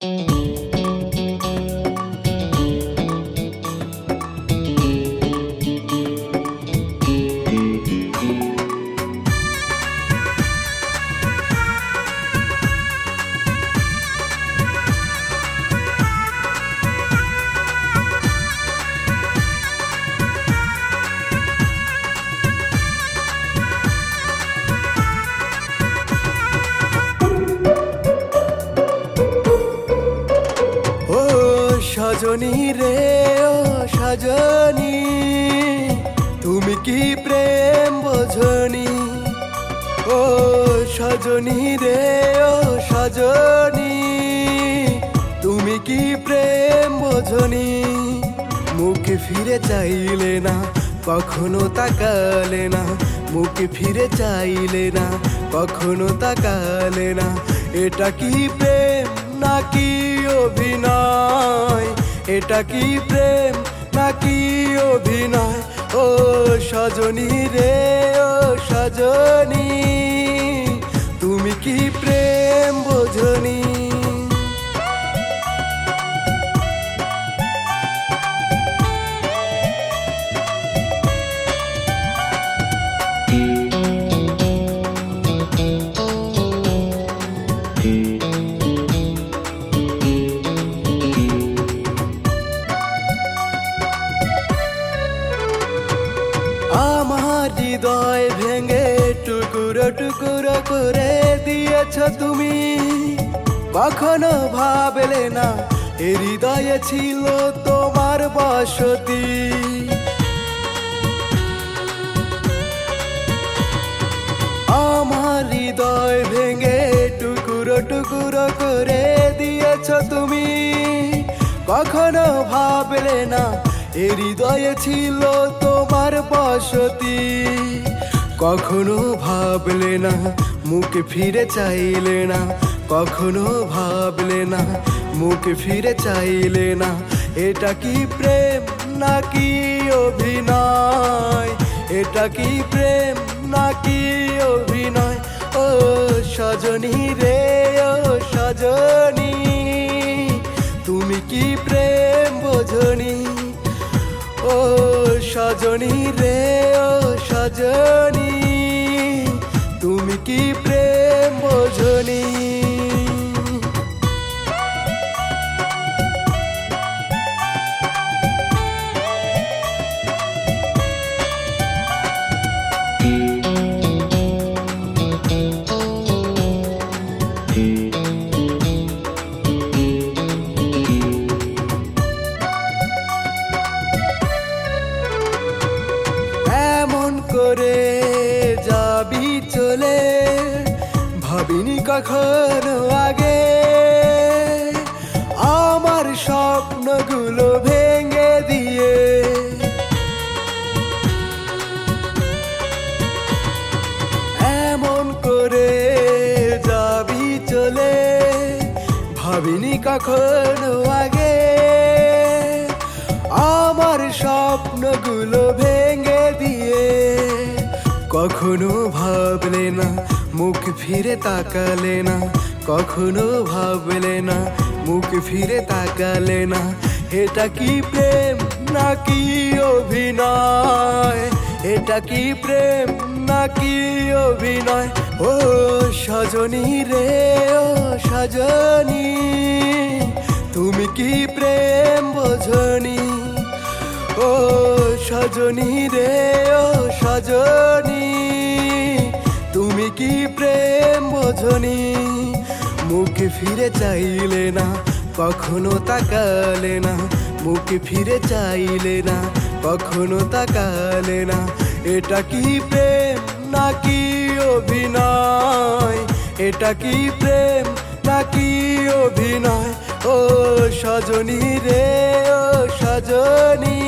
ও সজনী রে, ও সজনী, তুমি কি প্রেম বোঝনি? ও সজনী রে, ও সজনী, তুমি কি প্রেম বোঝনি? মুখে ফিরে চাইলে না, কখনো তাকালে না, মুখে ফিরে চাইলে না, কখনো তাকালে না। এটা কি প্রেম নাকি অভিনয়? এটা কি প্রেম নাকি অভিনয়? ও সজনী রে ও সজনী তুমি কি প্রেম বোঝনি? আমার হৃদয় ভেঙে টুকরো টুকরো করে দিয়েছ তুমি। কখনো ভাবলে না হৃদয়ে ছিল তোমার বসতি। আমার হৃদয় ভেঙে টুকরো টুকরো করে দিয়েছ তুমি। কখনো ভাবলে না হৃদয়ে ছিল তোমার বসতি। কখনো ভাবলে না, মুখ ফিরে চাইলে না। কখনো ভাবলে না, মুখ ফিরে চাইলে না। এটা কি প্রেম নাকি অভিনয়? এটা কি প্রেম নাকি অভিনয়? ও সজনী রে, ও সজনী। সজনী রে ও সজনী তুমি কি প্রেম বোঝনি? করে যাবি চলে, ভাবিনি কখনো আগে। আমার স্বপ্নগুলো ভেঙে দিয়ে। এমন করে যাবি চলে, ভাবিনি কখনো আগে। আমার স্বপ্নগুলো ভেঙে কখনো ভাবলে না, মুখ ফিরে তাকালে না, কখনো ভাবলে না, মুখ ফিরে তাকালে না। এটা কি প্রেম নাকি অভিনয়? এটা কি প্রেম নাকি অভিনয়? ও সজনী রে, ও সজনী, তুমি কি প্রেম বোঝনি? ও সজনী রে বোঝনি মুখে ফিরে চাইলে না, কখনো তাকালে না। মুখে ফিরে চাইলে না, কখনো তাকালে না। এটা কি প্রেম নাকি অভিনয়? এটা কি প্রেম নাকি অভিনয়? ও সজনী রে, ও সজনী।